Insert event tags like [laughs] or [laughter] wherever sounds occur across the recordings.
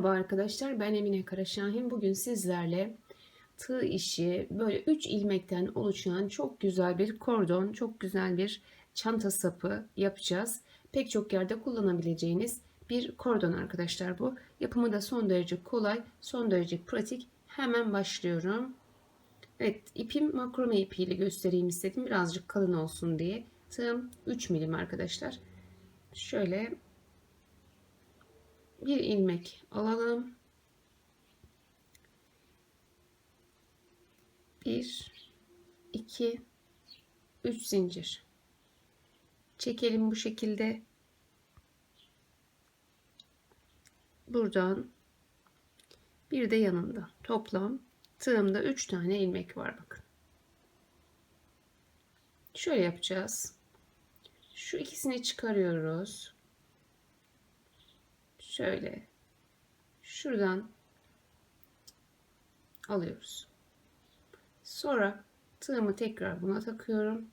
Merhaba arkadaşlar ben Emine Karaşahin. Bugün sizlerle tığ işi böyle 3 ilmekten oluşan çok güzel bir kordon, çok güzel bir çanta sapı yapacağız. Pek çok yerde kullanabileceğiniz bir kordon arkadaşlar bu. Yapımı da son derece kolay, son derece pratik. Hemen başlıyorum. Evet ipim makrome ipiyle göstereyim istedim. Birazcık kalın olsun diye. Tığım 3 milim arkadaşlar. Şöyle bir ilmek alalım. Bir, iki, üç zincir. Çekelim bu şekilde. Buradan bir de yanında. Toplam tığımda üç tane ilmek var bakın. Şöyle yapacağız. Şu ikisini çıkarıyoruz şöyle şuradan alıyoruz. Sonra tığımı tekrar buna takıyorum.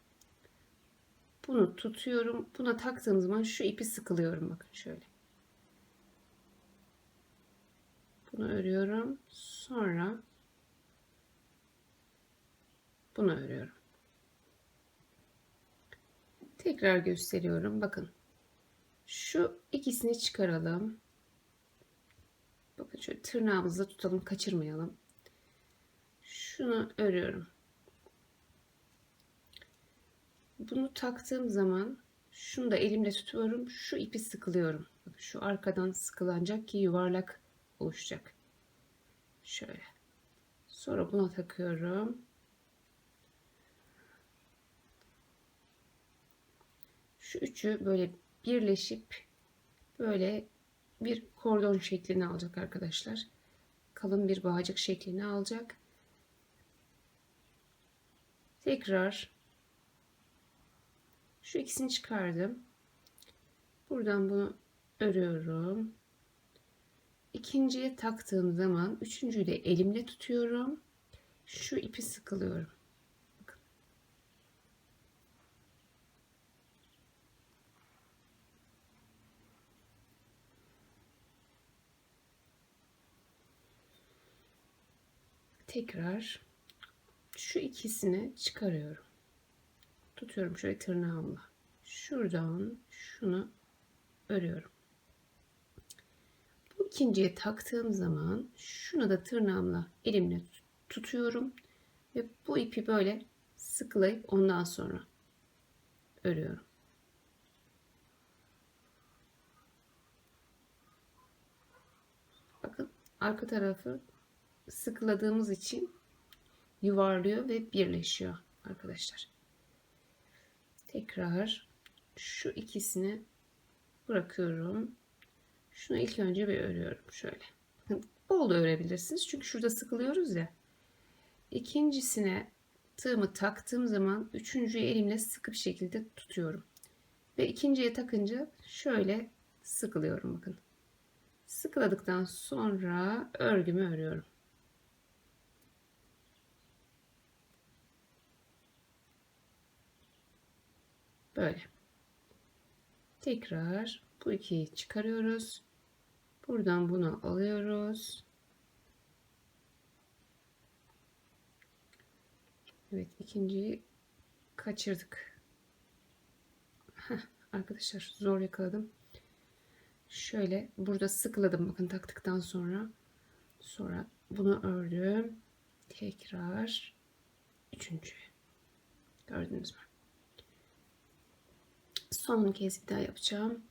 Bunu tutuyorum. Buna taktığım zaman şu ipi sıkılıyorum. Bakın şöyle. Bunu örüyorum. Sonra bunu örüyorum. Tekrar gösteriyorum. Bakın. Şu ikisini çıkaralım. Bakın şöyle tırnağımızla tutalım kaçırmayalım. Şunu örüyorum. Bunu taktığım zaman şunu da elimle tutuyorum. Şu ipi sıkılıyorum. Bakın şu arkadan sıkılanacak ki yuvarlak oluşacak. Şöyle. Sonra buna takıyorum. Şu üçü böyle birleşip böyle bir kordon şeklini alacak arkadaşlar. Kalın bir bağcık şeklini alacak. Tekrar şu ikisini çıkardım. Buradan bunu örüyorum. İkinciye taktığım zaman üçüncüyü de elimle tutuyorum. Şu ipi sıkılıyorum. Tekrar şu ikisini çıkarıyorum. Tutuyorum şöyle tırnağımla. Şuradan şunu örüyorum. Bu ikinciye taktığım zaman şunu da tırnağımla elimle tutuyorum ve bu ipi böyle sıkılayıp ondan sonra örüyorum. Bakın arka tarafı sıkıladığımız için yuvarlıyor ve birleşiyor arkadaşlar. Tekrar şu ikisini bırakıyorum. Şunu ilk önce bir örüyorum şöyle. [laughs] Bol da örebilirsiniz çünkü şurada sıkılıyoruz ya. İkincisine tığımı taktığım zaman üçüncüyü elimle sıkı bir şekilde tutuyorum. Ve ikinciye takınca şöyle sıkılıyorum bakın. Sıkıladıktan sonra örgümü örüyorum. Böyle. Tekrar bu ikiyi çıkarıyoruz. Buradan bunu alıyoruz. Evet ikinciyi kaçırdık. Heh, arkadaşlar zor yakaladım. Şöyle burada sıkıladım bakın taktıktan sonra. Sonra bunu ördüm. Tekrar üçüncü. Gördünüz mü? Son kez bir daha yapacağım.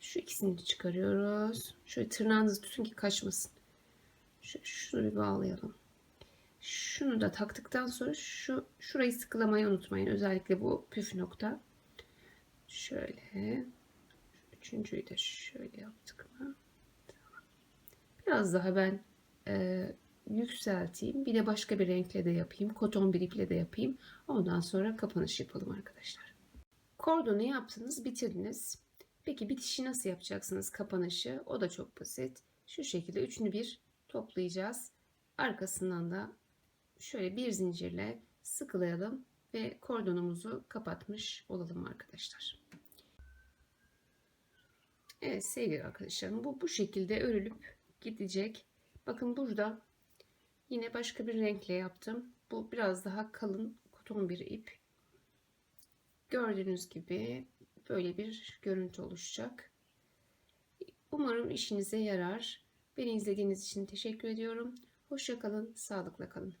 Şu ikisini çıkarıyoruz. Şöyle tırnağınızı tutun ki kaçmasın. Şunu bir bağlayalım. Şunu da taktıktan sonra şu şurayı sıkılamayı unutmayın. Özellikle bu püf nokta. Şöyle. Üçüncüyü de şöyle yaptık mı? Biraz daha ben e, yükselteyim. Bir de başka bir renkle de yapayım. Koton bir iple de yapayım. Ondan sonra kapanış yapalım arkadaşlar. Kordonu yaptınız, bitirdiniz. Peki bitişi nasıl yapacaksınız kapanışı? O da çok basit. Şu şekilde üçünü bir toplayacağız. Arkasından da şöyle bir zincirle sıkılayalım ve kordonumuzu kapatmış olalım arkadaşlar. Evet sevgili arkadaşlarım bu bu şekilde örülüp gidecek. Bakın burada yine başka bir renkle yaptım. Bu biraz daha kalın koton bir ip. Gördüğünüz gibi böyle bir görüntü oluşacak. Umarım işinize yarar. Beni izlediğiniz için teşekkür ediyorum. Hoşça kalın, sağlıkla kalın.